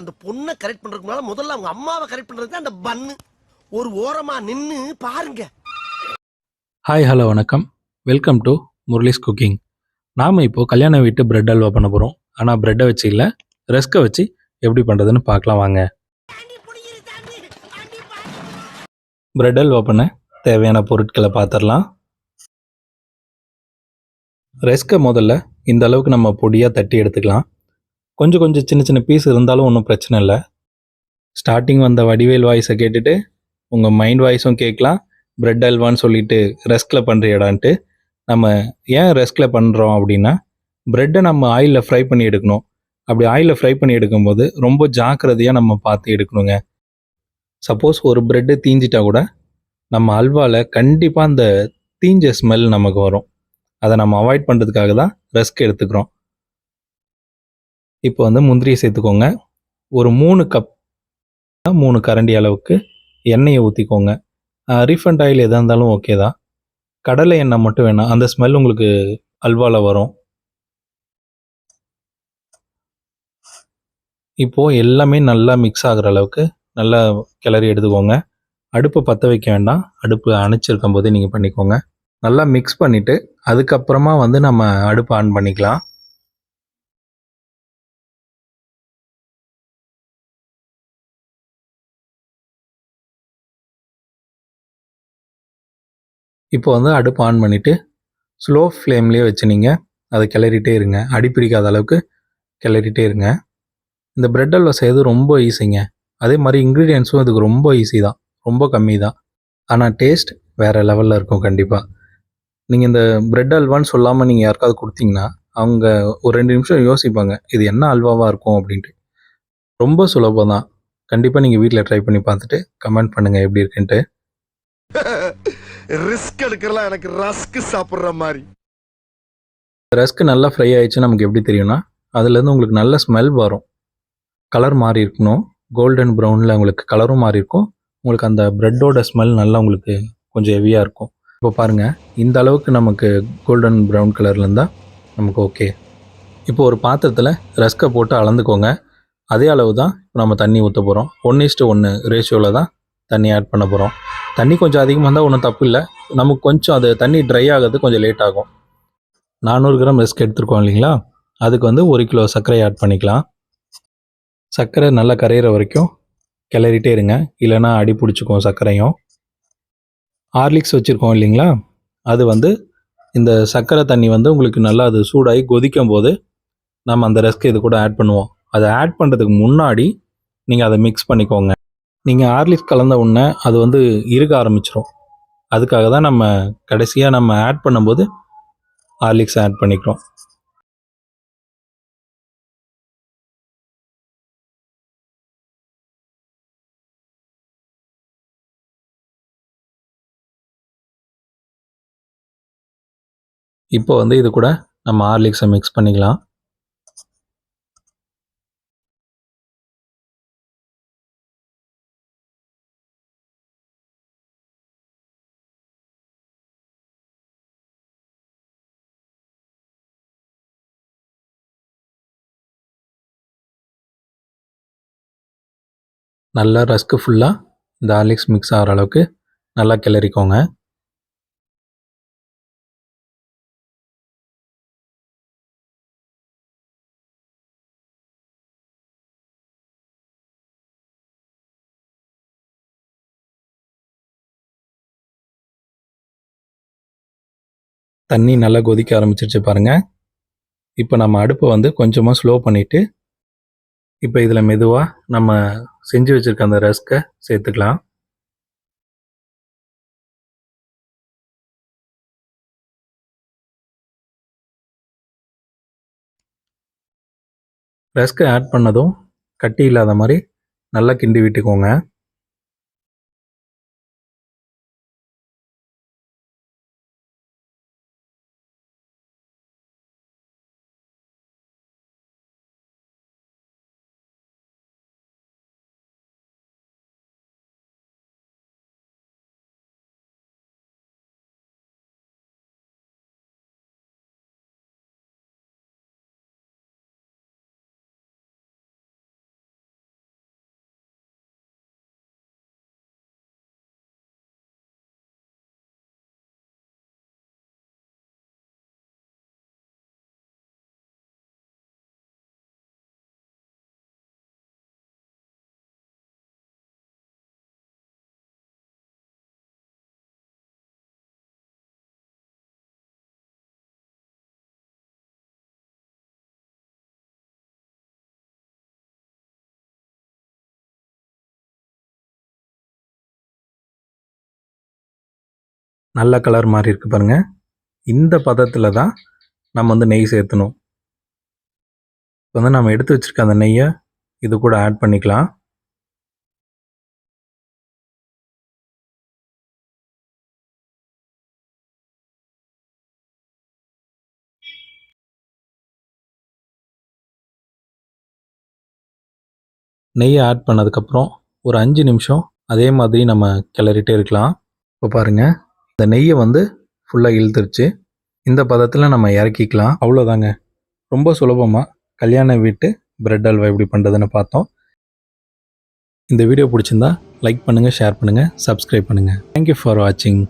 அந்த பொண்ணை கரெக்ட் பண்றதுக்கு முன்னால முதல்ல அவங்க அம்மாவை கரெக்ட் பண்றது அந்த பண்ணு ஒரு ஓரமா நின்னு பாருங்க. ஹாய் ஹலோ வணக்கம். வெல்கம் டு முரளிஸ் குக்கிங் நாம் இப்போது கல்யாண வீட்டு பிரெட் அல்வா பண்ண போகிறோம் ஆனால் ப்ரெட்டை வச்சு இல்லை ரெஸ்க்கை வச்சு எப்படி பண்ணுறதுன்னு பார்க்கலாம் வாங்க. பிரெட் அல்வா பண்ண தேவையான பொருட்களை பார்த்துடலாம். ரெஸ்க்கை முதல்ல இந்த அளவுக்கு நம்ம பொடியாக தட்டி எடுத்துக்கலாம். கொஞ்சம் கொஞ்சம் சின்ன சின்ன பீஸ் இருந்தாலும் ஒன்றும் பிரச்சனை இல்லை. ஸ்டார்டிங் வந்த வடிவேல் வாய்ஸை கேட்டுட்டு உங்கள் மைண்ட் வாய்ஸும் கேட்கலாம். பிரெட் அல்வான்னு சொல்லிட்டு ரெஸ்கில் பண்ணுறியடான்ட்டு நம்ம ஏன் ரெஸ்கில் பண்ணுறோம் அப்படின்னா பிரெட்டை நம்ம ஆயிலில் ஃப்ரை பண்ணி எடுக்கணும். அப்படி ஆயிலில் ஃப்ரை பண்ணி எடுக்கும்போது ரொம்ப ஜாக்கிரதையாக நம்ம பார்த்து எடுக்கணுங்க. சப்போஸ் ஒரு பிரெட்டு தீஞ்சிட்டா கூட நம்ம அல்வாவில் கண்டிப்பாக அந்த தீஞ்ச ஸ்மெல் நமக்கு வரும். அதை நம்ம அவாய்ட் பண்ணுறதுக்காக தான் ரெஸ்க் எடுத்துக்கிறோம். இப்போ வந்து முந்திரியை சேர்த்துக்கோங்க. ஒரு மூணு கப் மூணு கரண்டி அளவுக்கு எண்ணெயை ஊற்றிக்கோங்க ரீஃபண்ட் ஆயில் எதாக இருந்தாலும் ஓகே தான். கடலை எண்ணெய் மட்டும் வேணாம். அந்த ஸ்மெல் உங்களுக்கு அல்வாவில் வரும். இப்போது எல்லாமே நல்லா மிக்ஸ் ஆகுற அளவுக்கு நல்லா கிளறி எடுத்துக்கோங்க. அடுப்பை பற்ற வைக்க வேண்டாம். அடுப்பு அணைச்சிருக்கும் போதே நீங்கள் பண்ணிக்கோங்க. நல்லா மிக்ஸ் பண்ணிவிட்டு அதுக்கப்புறமா வந்து நம்ம அடுப்பை ஆன் பண்ணிக்கலாம். இப்போ வந்து அடுப்பு ஆன் பண்ணிவிட்டு ஸ்லோ ஃப்ளேம்லேயே வச்சு நீங்கள் அதை கிளறிட்டே இருங்க. அடி பிடிக்காத அளவுக்கு கிளறிட்டே இருங்க. இந்த பிரெட் அல்வா செய்யறது ரொம்ப ஈஸிங்க அதே மாதிரி இன்க்ரீடியன்ஸும் இதுக்கு ரொம்ப ஈஸி தான். ரொம்ப கம்மி தான். ஆனால் டேஸ்ட் வேறு லெவலில் இருக்கும் கண்டிப்பாக நீங்கள் இந்த பிரெட் அல்வான்னு சொல்லாமல் நீங்கள் யாருக்காவது கொடுத்தீங்கன்னா அவங்க ஒரு ரெண்டு நிமிஷம் யோசிப்பாங்க இது என்ன அல்வாவாக இருக்கும்? அப்படின்ட்டு. ரொம்ப சுலபம் தான். கண்டிப்பாக நீங்கள் வீட்டில் ட்ரை பண்ணி பார்த்துட்டு கமெண்ட் பண்ணுங்கள் எப்படி இருக்குன்ட்டு. ரிஸ்க் எடுக்கிறலாம் எனக்கு ரஸ்க் சாப்பிட்ற மாதிரி. ரஸ்க் நல்லா ஃப்ரை ஆயிடுச்சு நமக்கு எப்படி தெரியும்னா அதுலேருந்து உங்களுக்கு நல்ல ஸ்மெல் வரும். கலர் மாறி இருக்கணும். கோல்டன் ப்ரௌனில் உங்களுக்கு கலரும் மாறி இருக்கும். உங்களுக்கு அந்த ப்ரெட்டோட ஸ்மெல் நல்லா உங்களுக்கு கொஞ்சம் ஹெவியாக இருக்கும். இப்போ பாருங்கள் இந்த அளவுக்கு நமக்கு கோல்டன் ப்ரௌன் கலரில் இருந்தால் நமக்கு ஓகே இப்போ ஒரு பாத்திரத்தில் ரஸ்க்கை போட்டு அளந்துக்கோங்க. அதே அளவு தான் இப்போ நம்ம தண்ணி ஊற்ற போகிறோம் ஒன்று இஸ்ட்டு ஒன்று ரேஷியோவில் தான் தண்ணி ஆட் பண்ண போகிறோம் தண்ணி கொஞ்சம் அதிகமாக இருந்தால் ஒன்றும் தப்பு இல்லை. நமக்கு கொஞ்சம் அது தண்ணி ட்ரை ஆகிறது கொஞ்சம் லேட் ஆகும். நானூறு கிராம் ரிஸ்க் எடுத்துருக்கோம் இல்லைங்களா? அதுக்கு வந்து ஒரு கிலோ சர்க்கரை ஆட் பண்ணிக்கலாம். சர்க்கரை நல்லா கரையிற வரைக்கும் கிளறிட்டே இருங்க. இல்லைன்னா அடி பிடிச்சிக்கும் சர்க்கரையும். ஹார்லிக்ஸ் வச்சுருக்கோம் இல்லைங்களா? அது வந்து இந்த சர்க்கரை தண்ணி வந்து உங்களுக்கு நல்லா அது சூடாகி கொதிக்கும் போது நம்ம அந்த ரெஸ்க்கு இது கூட ஆட் பண்ணுவோம். அதை ஆட் பண்ணுறதுக்கு முன்னாடி நீங்கள் அதை மிக்ஸ் பண்ணிக்கோங்க. நீங்கள் ஹார்லிக்ஸ் கலந்த உடனே அது வந்து இருக ஆரம்பிச்சிடும் அதுக்காக தான் நம்ம கடைசியாக நம்ம ஆட் பண்ணும்போது ஹார்லிக்ஸ் ஆட் பண்ணிக்கிறோம். இப்போ வந்து இது கூட நம்ம ஹார்லிக்ஸை மிக்ஸ் பண்ணிக்கலாம். நல்லா ரஸ்க்கு ஃபுல்லாக இந்த ஹார்லிக்ஸ் மிக்ஸ் ஆகிற அளவுக்கு நல்லா கிளறிக்கோங்க. தண்ணி நல்லா கொதிக்க ஆரம்பிச்சிருச்சு பாருங்கள் இப்போ நம்ம அடுப்பை வந்து கொஞ்சமாக ஸ்லோ பண்ணிவிட்டு இப்போ இதில் மெதுவாக நம்ம செஞ்சு வச்சுருக்க அந்த ரஸ்க்கை சேர்த்துக்கலாம். ரஸ்க்கை ஆட் பண்ணதும் கட்டி இல்லாத மாதிரி நல்லா கிண்டி விட்டுக்கோங்க. நல்ல கலர் மாதிரி இருக்கு பாருங்க. இந்த பதத்தில் தான் நம்ம வந்து நெய் சேர்த்தணும். இப்போ வந்து நம்ம எடுத்து வச்சுருக்க அந்த நெய்யை இது கூட ஆட் பண்ணிக்கலாம். நெய்யை ஆட் பண்ணதுக்கப்புறம் ஒரு அஞ்சு நிமிஷம் அதே மாதிரி நம்ம கிளறிட்டே இருக்கலாம். இப்போ பாருங்கள் இந்த நெய்யை வந்து ஃபுல்லாக இழுத்துருச்சு. இந்த பதத்தில் நம்ம இறக்கிக்கலாம். அவ்வளோதாங்க. ரொம்ப சுலபமாக கல்யாண வீட்டு பிரெட் அல்வா எப்படி பண்ணுறதுன்னு பார்த்தோம். இந்த வீடியோ பிடிச்சிருந்தா லைக் பண்ணுங்கள் ஷேர் பண்ணுங்கள் சப்ஸ்கிரைப் பண்ணுங்கள் தேங்க்யூ ஃபார் வாட்சிங்